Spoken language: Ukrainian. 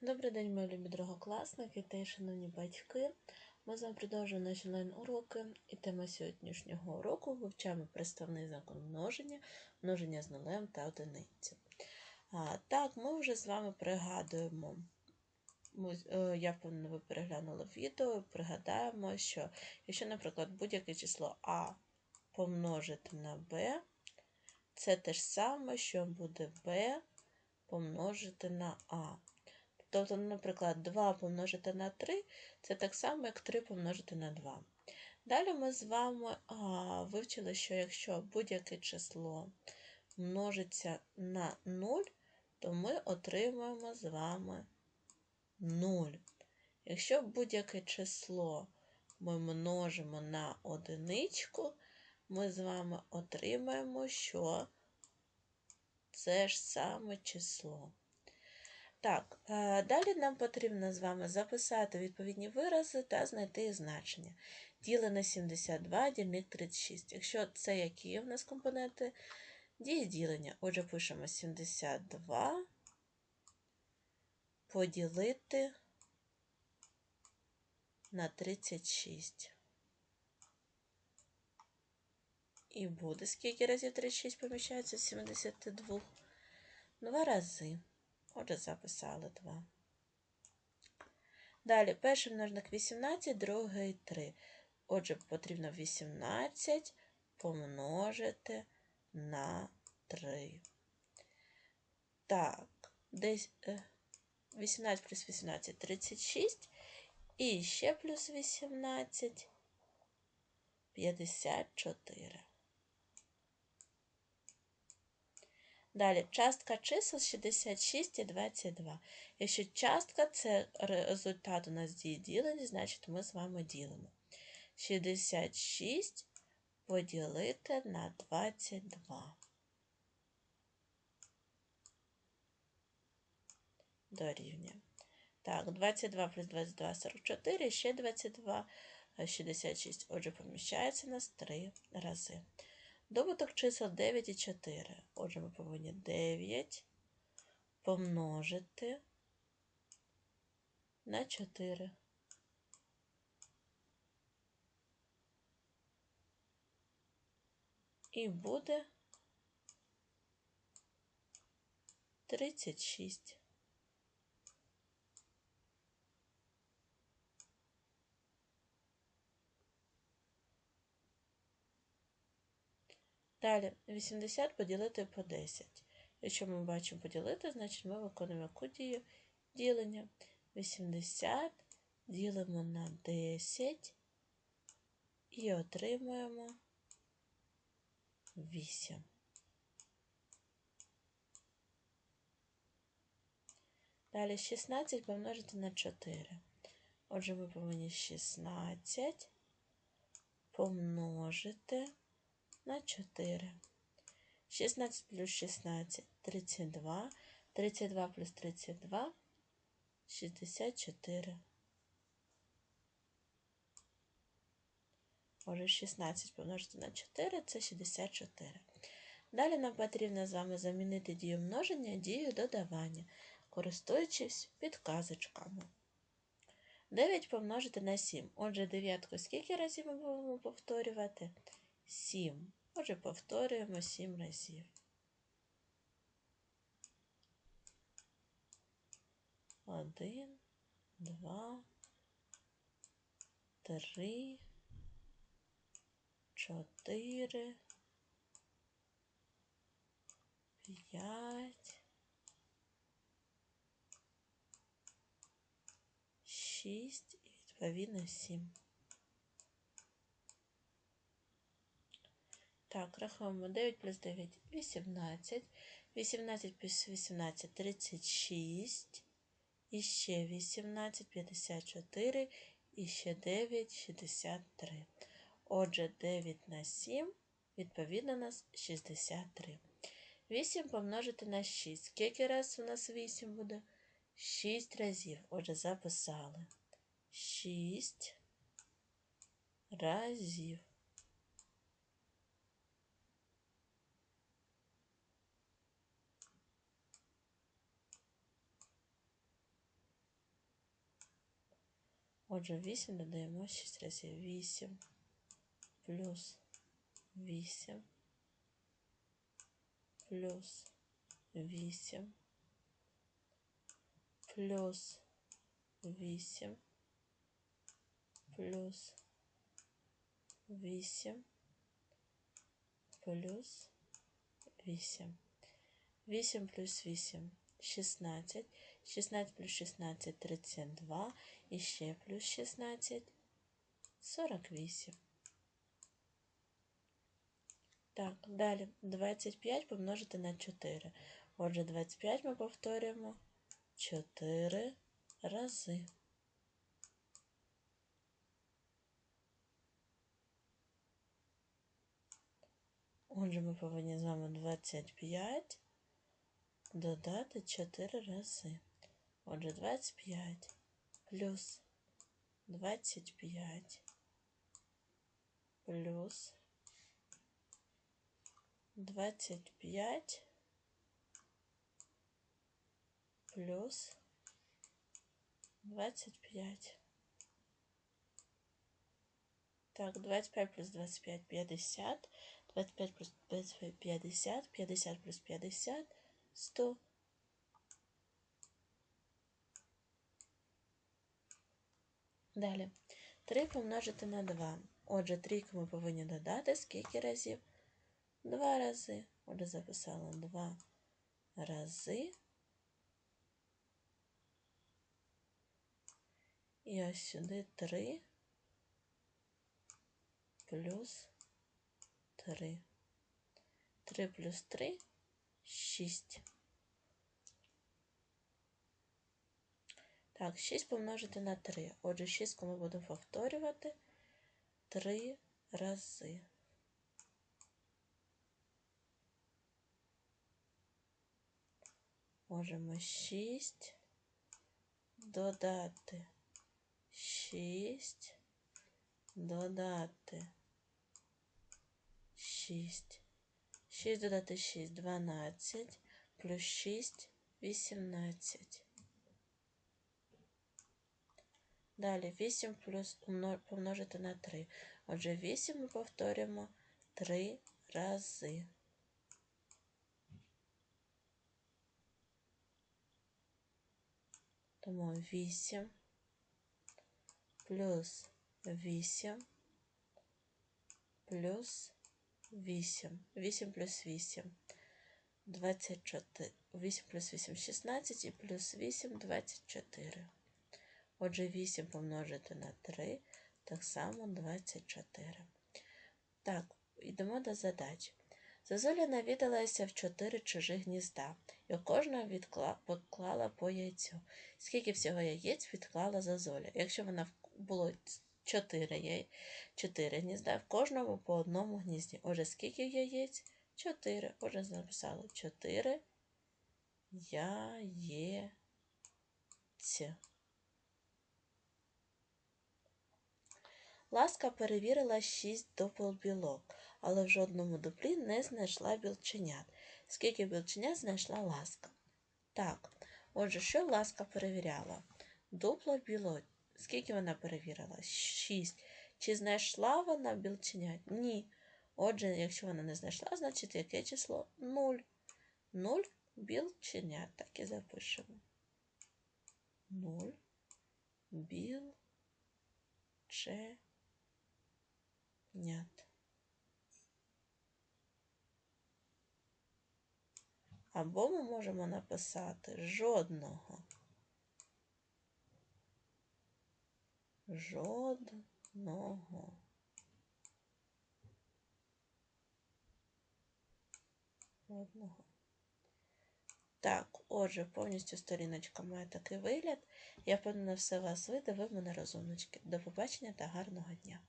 Добрий день, мої любі другокласники та шановні батьки. Ми з вами продовжуємо наші онлайн-уроки, і тема сьогоднішнього уроку вивчаємо представний закон множення, множення з нулем та одиницю. А, Так, ми вже з вами пригадуємо, е, я впевнена, ви переглянули відео, пригадаємо, що якщо, наприклад, будь-яке число А помножити на Б, це те ж саме, що буде Б помножити на А. Тобто, наприклад, 2 помножити на 3 це так само, як 3 помножити на 2. Далі ми з вами а, вивчили, що якщо будь-яке число множиться на 0, то ми отримуємо з вами 0. Якщо будь-яке число ми множимо на одиничку, ми з вами отримаємо, що це ж саме число. Так, е, далі нам потрібно з вами записати відповідні вирази та знайти значення. Діле на 72, дільник 36. Якщо це які в нас компоненти? Дії ділення. Отже, пишемо 72 поділити на 36. І буде скільки разів 36 поміщається в 72? Два рази. Отже, записали 2. Далі, перший множник 18, другий 3. Отже, потрібно 18 помножити на 3. Так, десь 18 е, плюс 18 36. І ще плюс 18 54. Далі частка чисел 66 і 22. Якщо частка це результат у нас дії значить ми з вами ділимо. 66 поділити на 22. Дорівнює. Так, 22 плюс 22 44, ще 22, 66. Отже, поміщається у нас 3 рази. Добуток чисел 9 і 4. Отже, ми повинні 9 помножити на 4. І буде 36. Далі 80 поділити по 10. Якщо ми бачимо поділити, значить ми виконуємо яку дію ділення. 80 ділимо на 10 і отримуємо 8. Далі 16 помножити на 4. Отже, ми повинні 16 помножити на 4. 16 плюс 16 32. 32 плюс 32 64. Може, 16 помножити на 4 це 64. Далі нам потрібно з вами замінити дію множення дію додавання, користуючись підказочками. 9 помножити на 7. Отже, дев'ятку скільки разів ми будемо повторювати? 7. Отже, повторюємо 7 разів. Один, два, три, чотири, п'ять, шість і відповідно сім. Так, рахуємо 9 плюс 9 18. 18 плюс 18 36. І ще 18, 54, і ще 9, 63. Отже, 9 на 7, відповідно, у нас 63. 8 помножити на 6. Скільки раз у нас 8 буде? 6 разів. Отже, записали. 6 разів. Отже, 8 додаємо 6 разів. 8 плюс 8 плюс 8 плюс 8 плюс 8 плюс 8. 8 плюс 8 16. 16 плюс 16 32. І ще плюс 16 48. Так, далі 25 помножити на 4. Отже, 25 ми повторюємо 4 рази. Отже, ми повинні з вами 25 додати 4 рази. Отже, 25 плюс 25 плюс 25 плюс 25. Так, 25 плюс 25 – 50. 25 плюс 25 – 50. 50 плюс 50 – 100. Далі. 3 помножити на 2. Отже, трійку ми повинні додати скільки разів? Два рази. Отже, записала 2 рази. І ось сюди 3 плюс 3. 3 плюс 3 – 6. Так, 6 помножити на 3. Отже, 6 ми будемо повторювати 3 рази. Можемо 6 додати 6 додати 6. 6 додати 6 12 плюс 6 18. Далі 8 плюс помножити на 3. Отже, 8 ми повторюємо 3 рази. Тому 8 плюс 8 плюс 8. 8 плюс 8 24. 8 плюс 8 16 і плюс 8 24. Отже, 8 помножити на 3, так само 24. Так, йдемо до задач. Зазуля навідалася в 4 чужі гнізда, і у кожного відкла... по яйцю. Скільки всього яєць відклала Зазуля? Якщо вона було 4 яй... 4 гнізда, в кожному по одному гнізді. Отже, скільки яєць? 4. Отже, написала 4 яєць. Ласка перевірила шість білок, але в жодному дуплі не знайшла білченят. Скільки білченят знайшла ласка? Так, отже, що ласка перевіряла? Дупло біло. Скільки вона перевірила? Шість. Чи знайшла вона білченят? Ні. Отже, якщо вона не знайшла, значить яке число? Нуль. Нуль білченят. Так і запишемо. Нуль білченят нят. Або ми можемо написати жодного. Жодного. Жодного. Так, отже, повністю сторіночка має такий вигляд. Я впевнена, все вас вийде, ви мене розумнички. До побачення та гарного дня!